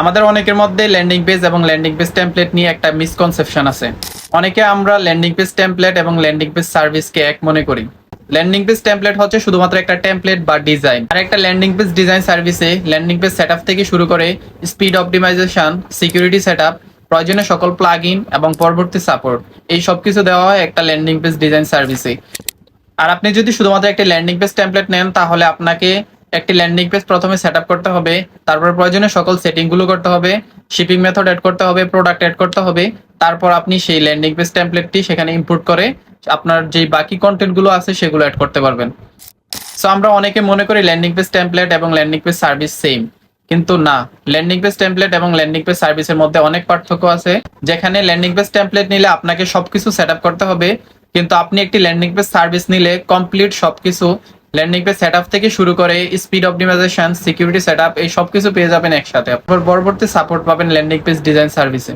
আমাদের অনেকের মধ্যে ল্যান্ডিং পেজ এবং ল্যান্ডিং পেজ টেমপ্লেট নিয়ে একটা মিসকনসেপশন আছে। অনেকে আমরা ল্যান্ডিং পেজ টেমপ্লেট এবং ল্যান্ডিং পেজ সার্ভিসকে এক মনে করি। ল্যান্ডিং পেজ টেমপ্লেট হচ্ছে শুধুমাত্র একটা টেমপ্লেট বা ডিজাইন আর একটা ল্যান্ডিং পেজ ডিজাইন সার্ভিসে ল্যান্ডিং পেজ সেটআপ থেকে শুরু করে স্পিড অপটিমাইজেশন সিকিউরিটি সেটআপ প্রয়োজনীয় সকল প্লাগ এবং পরবর্তী সাপোর্ট এই সব কিছু দেওয়া হয় একটা ল্যান্ডিং পেজ ডিজাইন সার্ভিসে আর আপনি যদি শুধুমাত্র একটি ল্যান্ডিং পেজ টেমপ্লেট নেন, তাহলে আপনাকে একটি ল্যান্ডিং পেজ প্রথমে সেট করতে হবে, তারপর প্রয়োজনীয় সকল সেটিংগুলো করতে হবে শিপিং মেথড অ্যাড করতে হবে প্রোডাক্ট অ্যাড করতে হবে, তারপর আপনি সেই ল্যান্ডিং পেজ টেমপ্লেটটি সেখানে ইম্পোর্ট করে আপনার যে বাকি কন্টেন্টগুলো আছে সেগুলো অ্যাড করতে পারবেন। সো আমরা অনেকে মনে করি ল্যান্ডিং পেজ টেমপ্লেট এবং ল্যান্ডিং পেজ সার্ভিস সেম কিন্তু না ল্যান্ডিং পেজ টেমপ্লেট এবং ল্যান্ডিং পেজ সার্ভিসের মধ্যে অনেক পার্থক্য আছে, যেখানে ল্যান্ডিং পেজ টেমপ্লেট নিলে আপনাকে সবকিছু সেট করতে হবে, কিন্তু আপনি একটি ল্যান্ডিং পেজ সার্ভিস নিলে কমপ্লিট সবকিছু ল্যান্ডিং পেজ সেট থেকে শুরু করে স্পিড অপটিমাইজেশন সিকিউরিটি সেট এই সব কিছু পেয়ে যাবেন একসাথে। পরবর্তী সাপোর্ট পাবেন ল্যান্ডিং পেজ ডিজাইন সার্ভিসে